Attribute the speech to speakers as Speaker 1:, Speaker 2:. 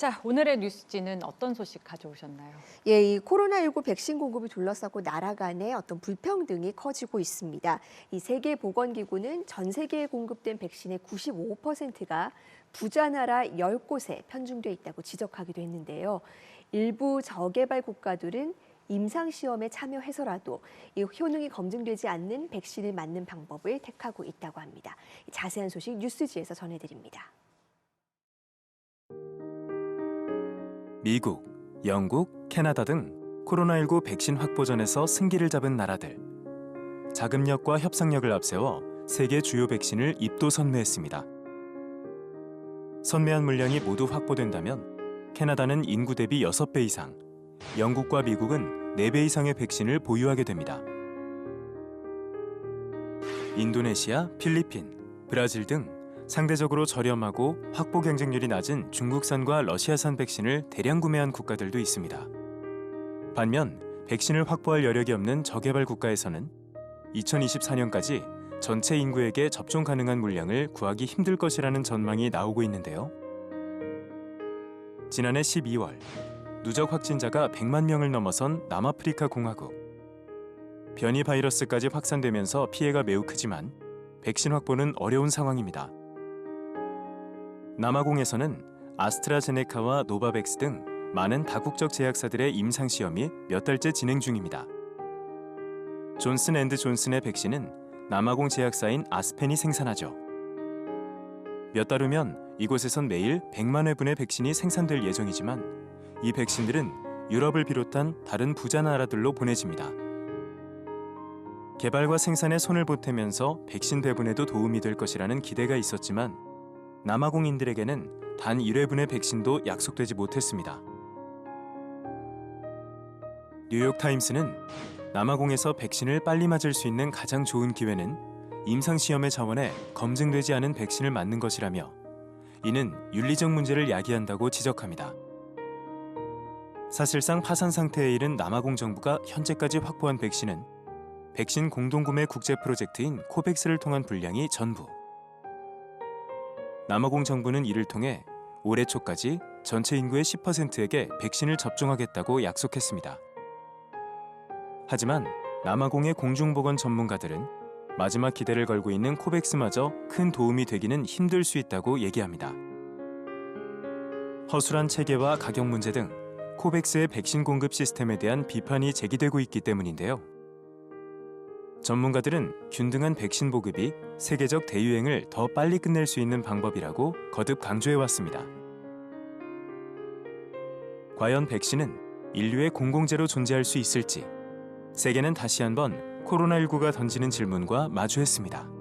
Speaker 1: 자, 오늘의 뉴스지는 어떤 소식 가져오셨나요?
Speaker 2: 예, 이 코로나19 백신 공급을 둘러싸고 나라 간의 어떤 불평등이 커지고 있습니다. 이 세계보건기구는 전 세계에 공급된 백신의 95%가 부자 나라 10곳에 편중돼 있다고 지적하기도 했는데요. 일부 저개발 국가들은 임상 시험에 참여해서라도 이 효능이 검증되지 않는 백신을 맞는 방법을 택하고 있다고 합니다. 자세한 소식 뉴스지에서 전해드립니다.
Speaker 3: 미국, 영국, 캐나다 등 코로나19 백신 확보전에서 승기를 잡은 나라들. 자금력과 협상력을 앞세워 세계 주요 백신을 입도 선매했습니다. 선매한 물량이 모두 확보된다면 캐나다는 인구 대비 6배 이상, 영국과 미국은 4배 이상의 백신을 보유하게 됩니다. 인도네시아, 필리핀, 브라질 등 상대적으로 저렴하고 확보 경쟁률이 낮은 중국산과 러시아산 백신을 대량 구매한 국가들도 있습니다. 반면 백신을 확보할 여력이 없는 저개발 국가에서는 2024년까지 전체 인구에게 접종 가능한 물량을 구하기 힘들 것이라는 전망이 나오고 있는데요. 지난해 12월 누적 확진자가 100만 명을 넘어선 남아프리카 공화국. 변이 바이러스까지 확산되면서 피해가 매우 크지만 백신 확보는 어려운 상황입니다. 남아공에서는 아스트라제네카와 노바백스 등 많은 다국적 제약사들의 임상 시험이 몇 달째 진행 중입니다. 존슨 앤드 존슨의 백신은 남아공 제약사인 아스펜이 생산하죠. 몇 달 후면 이곳에선 매일 100만 회분의 백신이 생산될 예정이지만 이 백신들은 유럽을 비롯한 다른 부자 나라들로 보내집니다. 개발과 생산에 손을 보태면서 백신 배분에도 도움이 될 것이라는 기대가 있었지만 남아공인들에게는 단 1회분의 백신도 약속되지 못했습니다. 뉴욕타임스는 남아공에서 백신을 빨리 맞을 수 있는 가장 좋은 기회는 임상시험의 자원에 검증되지 않은 백신을 맞는 것이라며 이는 윤리적 문제를 야기한다고 지적합니다. 사실상 파산 상태에 이른 남아공 정부가 현재까지 확보한 백신은 백신 공동구매 국제 프로젝트인 코백스를 통한 분량이 전부. 남아공 정부는 이를 통해 올해 초까지 전체 인구의 10%에게 백신을 접종하겠다고 약속했습니다. 하지만 남아공의 공중보건 전문가들은 마지막 기대를 걸고 있는 코백스마저 큰 도움이 되기는 힘들 수 있다고 얘기합니다. 허술한 체계와 가격 문제 등 코백스의 백신 공급 시스템에 대한 비판이 제기되고 있기 때문인데요. 전문가들은 균등한 백신 보급이 세계적 대유행을 더 빨리 끝낼 수 있는 방법이라고 거듭 강조해 왔습니다. 과연 백신은 인류의 공공재로 존재할 수 있을지 세계는 다시 한번 코로나19가 던지는 질문과 마주했습니다.